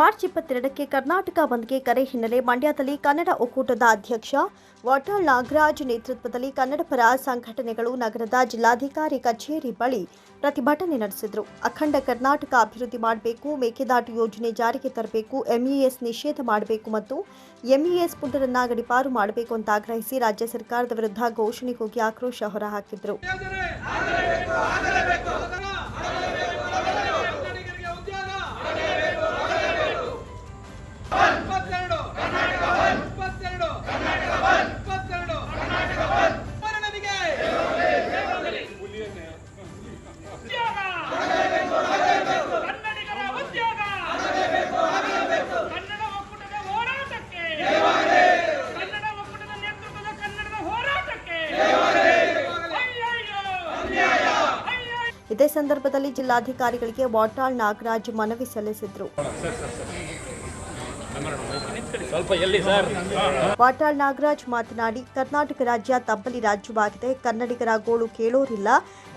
March ಇಪ್ಪತ್ತೆರಡಕ್ಕೆ Karnataka ಬಂದ್ಗೆ ಕರೆ ಹಿನ್ನೆಲೆ ಮಂಡ್ಯದಲ್ಲಿ ಕನ್ನಡ ಒಕ್ಕೂಟದ ಅಧ್ಯಕ್ಷ ವಾಟಾಳ್ ನಾಗರಾಜ್ ನೇತೃತ್ವದಲ್ಲಿ ಕನ್ನಡ ಪರ ಸಂಘಟನೆಗಳು ನಗರದ ಜಿಲ್ಲಾಧಿಕಾರಿ ಕಚೇರಿ ಬಳಿ ಪ್ರತಿಭಟನೆ ನಡೆಸಿದರು. ಅಖಂಡ ಕರ್ನಾಟಕ ಅಭಿವೃದ್ಧಿ ಮಾಡಬೇಕು, ಮೇಕೆದಾಟು ಯೋಜನೆ ಜಾರಿಗೆ ತರಬೇಕು ಎಂಇಎಸ್ ನಿಷೇಧ ಮಾಡಬೇಕು ಮತ್ತು ಎಂಇಎಸ್ ಪುಟರನ್ನ ಗಡಿಪಾರು ಮಾಡಬೇಕು ಅಂತ ಆಗ್ರಹಿಸಿ ರಾಜ್ಯ ಸರ್ಕಾರದ ವಿರುದ್ಧ ಘೋಷಣೆ ಕೂಗಿ ಆಕ್ರೋಶ ಹೊರಹಾಕಿದರು. ಸಂದರ್ಭದಲ್ಲಿ ಜಿಲ್ಲಾಧಿಕಾರಿಗಳಿಗೆ ವಾಟಾಳ್ ನಾಗರಾಜ್ ಮನವಿ ಸಲ್ಲಿಸಿದರು. ವಾಟಾಳ್ ನಾಗರಾಜ್ ಮಾತನಾಡಿ ಕರ್ನಾಟಕ ರಾಜ್ಯ ತಬ್ಬಲಿ ರಾಜ್ಯವಾಗಿದೆ. ಕನ್ನಡಿಗರ ಗೋಳು ಕೇಳೋರಿಲ್ಲ.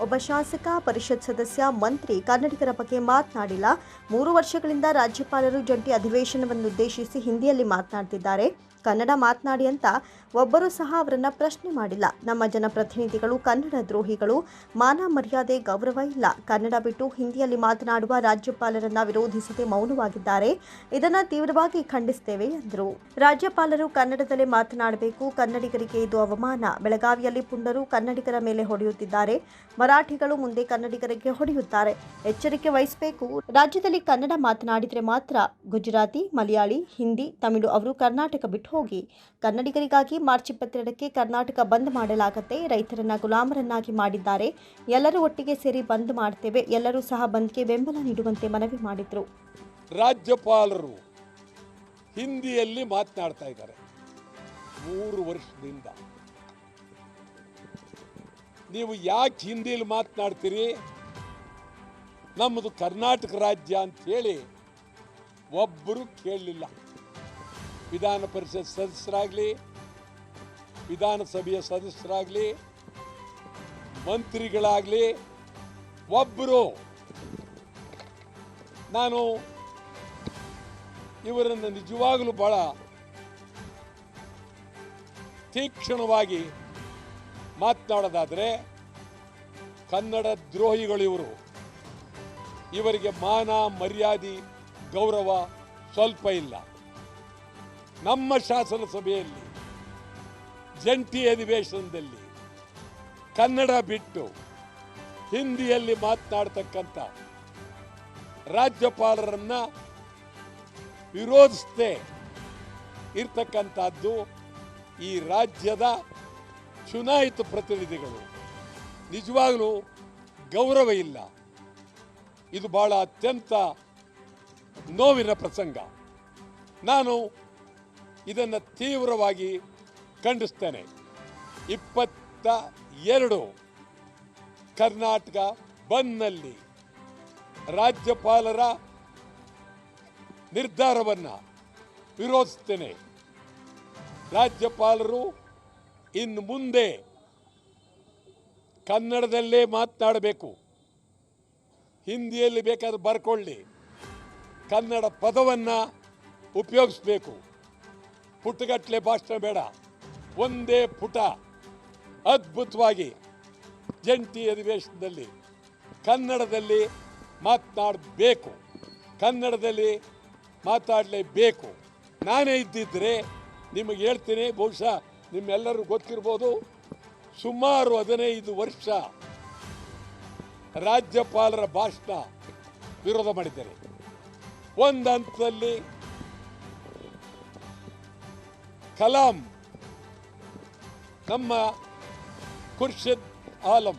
ಒಬ್ಬ ಶಾಸಕ ಪರಿಷತ್ ಸದಸ್ಯ ಮಂತ್ರಿ ಕನ್ನಡಿಗರ ಬಗ್ಗೆ ಮಾತನಾಡಿಲ್ಲ. ಮೂರು ವರ್ಷಗಳಿಂದ ರಾಜ್ಯಪಾಲರು ಜಂಟಿ ಅಧಿವೇಶನವನ್ನುದ್ದೇಶಿಸಿ ಹಿಂದಿಯಲ್ಲಿ ಮಾತನಾಡ್ತಿದ್ದಾರೆ. ಕನ್ನಡ ಮಾತನಾಡಿ ಅಂತ ಒಬ್ಬರು ಸಹ ಅವರನ್ನು ಪ್ರಶ್ನೆ ಮಾಡಿಲ್ಲ. ನಮ್ಮ ಜನಪ್ರತಿನಿಧಿಗಳು, ಕನ್ನಡ ದ್ರೋಹಿಗಳು, ಮಾನ ಮರ್ಯಾದೆ, ಗೌರವ ಇಲ್ಲ. ಕನ್ನಡ ಬಿಟ್ಟು ಹಿಂದಿಯಲ್ಲಿ ಮಾತನಾಡುವ ರಾಜ್ಯಪಾಲರನ್ನ ವಿರೋಧಿಸದೆ ಮೌನವಾಗಿದ್ದಾರೆ. ಇದನ್ನು ತೀವ್ರವಾಗಿ ಖಂಡಿಸುತ್ತೇವೆ ಎಂದರು. ರಾಜ್ಯಪಾಲರು ಕನ್ನಡದಲ್ಲೇ ಮಾತನಾಡಬೇಕು, ಕನ್ನಡಿಗರಿಗೆ ಇದು ಅವಮಾನ. ಬೆಳಗಾವಿಯಲ್ಲಿ ಪುಂಡರು ಕನ್ನಡಿಗರ ಮೇಲೆ ಹೊಡೆಯುತ್ತಿದ್ದಾರೆ. ಮರಾಠಿಗಳು ಮುಂದೆ ಕನ್ನಡಿಗರಿಗೆ ಹೊಡೆಯುತ್ತಾರೆ. ಎಚ್ಚರಿಕೆ ವಹಿಸಬೇಕು. ರಾಜ್ಯದಲ್ಲಿ ಕನ್ನಡ ಮಾತನಾಡಿದರೆ ಮಾತ್ರ ಗುಜರಾತಿ, ಮಲಯಾಳಿ, ಹಿಂದಿ, ತಮಿಳು ಅವರು ಕರ್ನಾಟಕ ಬಿಟ್ಟು ಹೋಗಿ. ಕನ್ನಡಿಗರಿಗಾಗಿ ಮಾರ್ಚ್ ಇಪ್ಪತ್ತೆರಡಕ್ಕೆ ಕರ್ನಾಟಕ ಬಂದ್ ಮಾಡಲಾಗುತ್ತೆ. ರೈತರನ್ನ ಗುಲಾಮರನ್ನಾಗಿ ಮಾಡಿದ್ದಾರೆ. ಎಲ್ಲರೂ ಒಟ್ಟಿಗೆ ಸೇರಿ ಬಂದ್ ಮಾಡ್ತೇವೆ. ಎಲ್ಲರೂ ಸಹ ಬಂದ್ಗೆ ಬೆಂಬಲ ನೀಡುವಂತೆ ಮನವಿ ಮಾಡಿದರು. ರಾಜ್ಯಪಾಲರು ಹಿಂದಿಯಲ್ಲಿ ಮಾತನಾಡ್ತಾ ಇದ್ದಾರೆ. ಮೂರು ವರ್ಷದಿಂದ. ನೀವು ಯಾಕೆ ಹಿಂದಿಯಲ್ಲಿ ಮಾತನಾಡ್ತೀರಿ? ನಮ್ಮದು ಕರ್ನಾಟಕ ರಾಜ್ಯ ಅಂತ ಹೇಳಿ ಒಬ್ಬರು ಕೇಳಲಿಲ್ಲ. ವಿಧಾನ ಪರಿಷತ್ ಸದಸ್ಯರಾಗಲಿ, ವಿಧಾನಸಭೆಯ ಸದಸ್ಯರಾಗಲಿ, ಮಂತ್ರಿಗಳಾಗಲಿ ಒಬ್ಬರು ನಾನು ಇವರನ್ನು ನಿಜವಾಗಲೂ ಬಹಳ ತೀಕ್ಷ್ಣವಾಗಿ ಮಾತನಾಡೋದಾದರೆ ಕನ್ನಡ ದ್ರೋಹಿಗಳು ಇವರು. ಇವರಿಗೆ ಮಾನ, ಮರ್ಯಾದೆ, ಗೌರವ ಸ್ವಲ್ಪ ಇಲ್ಲ. ನಮ್ಮ ಶಾಸನ ಸಭೆಯಲ್ಲಿ ಜಂಟಿ ಅಧಿವೇಶನದಲ್ಲಿ ಕನ್ನಡ ಬಿಟ್ಟು ಹಿಂದಿಯಲ್ಲಿ ಮಾತನಾಡ್ತಕ್ಕಂಥ ರಾಜ್ಯಪಾಲರನ್ನ ವಿರೋಧಿಸದೆ ಇರ್ತಕ್ಕಂಥದ್ದು ಈ ರಾಜ್ಯದ ಚುನಾಯಿತ ಪ್ರತಿನಿಧಿಗಳು. ನಿಜವಾಗಲೂ ಗೌರವ ಇಲ್ಲ. ಇದು ಬಹಳ ಅತ್ಯಂತ ನೋವಿನ ಪ್ರಸಂಗ. ನಾನು ಇದನ್ನು ತೀವ್ರವಾಗಿ ಖಂಡಿಸ್ತೇನೆ. ಇಪ್ಪತ್ತ ಎರಡು ಕರ್ನಾಟಕ ಬಂದ್ನಲ್ಲಿ ರಾಜ್ಯಪಾಲರ ನಿರ್ಧಾರವನ್ನು ವಿರೋಧಿಸ್ತೇನೆ. ರಾಜ್ಯಪಾಲರು ಇನ್ನು ಮುಂದೆ ಕನ್ನಡದಲ್ಲೇ ಮಾತನಾಡಬೇಕು. ಹಿಂದಿಯಲ್ಲಿ ಬೇಕಾದ್ರೆ ಬರ್ಕೊಳ್ಳಿ. ಕನ್ನಡ ಪದವನ್ನು ಉಪಯೋಗಿಸ್ಬೇಕು. ಪುಟಗಟ್ಟಲೆ ಭಾಷಣ ಬೇಡ. ಒಂದೇ ಪುಟ. ಅದ್ಭುತವಾಗಿ ಜಂಟಿ ಅಧಿವೇಶನದಲ್ಲಿ ಕನ್ನಡದಲ್ಲಿ ಮಾತನಾಡಬೇಕು. ಕನ್ನಡದಲ್ಲಿ ಮಾತಾಡಲೇಬೇಕು. ನಾನೇ ಇದ್ದಿದ್ದರೆ ನಿಮಗೆ ಹೇಳ್ತೀನಿ, ಬಹುಶಃ ನಿಮ್ಮೆಲ್ಲರೂ ಗೊತ್ತಿರ್ಬೋದು. ಸುಮಾರು ಹದಿನೈದು ವರ್ಷ ರಾಜ್ಯಪಾಲರ ಭಾಷಣ ವಿರೋಧ ಮಾಡಿದ್ದಾರೆ ಒಂದು ಹಂತದಲ್ಲಿ ಕಲಾಂ ನಮ್ಮ ಖುರ್ಷಿದ್ ಆಲಂ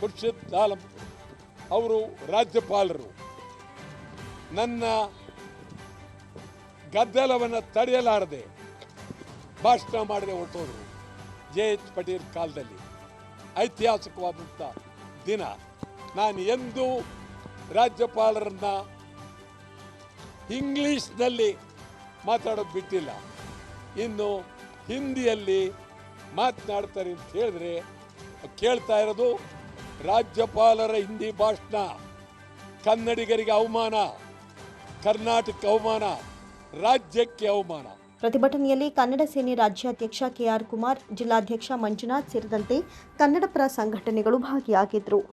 ಖುರ್ಷಿದ್ ಆಲಂ ಅವರು ರಾಜ್ಯಪಾಲರು ನನ್ನ ಗದ್ದಲವನ್ನು ತಡೆಯಲಾರದೆ ಭಾಷಣ ಮಾಡದೆ ಹೊರಟೋದ್ರು ಜೆ ಎಚ್ ಪಟೇಲ್ ಕಾಲದಲ್ಲಿ. ಐತಿಹಾಸಿಕವಾದಂಥ ದಿನ. ನಾನು ಎಂದೂ ರಾಜ್ಯಪಾಲರನ್ನ ಇಂಗ್ಲೀಷ್ನಲ್ಲಿ ಮಾತಾಡೋದು ಬಿಟ್ಟಿಲ್ಲ. ಇನ್ನು ಹಿಂದಿಯಲ್ಲಿ ಮಾತನಾಡ್ತಾರೆ ಅಂತ ಹೇಳಿದ್ರೆ ಕೇಳ್ತಾ ಇರೋದು ರಾಜ್ಯಪಾಲರ ಹಿಂದಿ ಭಾಷಣ, ಕನ್ನಡಿಗರಿಗೆ ಅವಮಾನ ಕರ್ನಾಟಕ ಅವಮಾನ, ರಾಜ್ಯಕ್ಕೆ ಅವಮಾನ. ಪ್ರತಿಭಟನೆಯಲ್ಲಿ ಕನ್ನಡ ಸೇನೆ ರಾಜ್ಯಾಧ್ಯಕ್ಷ ಕೆಆರ್ ಕುಮಾರ್, ಜಿಲ್ಲಾಧ್ಯಕ್ಷ ಮಂಜುನಾಥ್ ಸೇರಿದಂತೆ ಕನ್ನಡಪರ ಸಂಘಟನೆಗಳು ಭಾಗಿಯಾಗಿದ್ದರು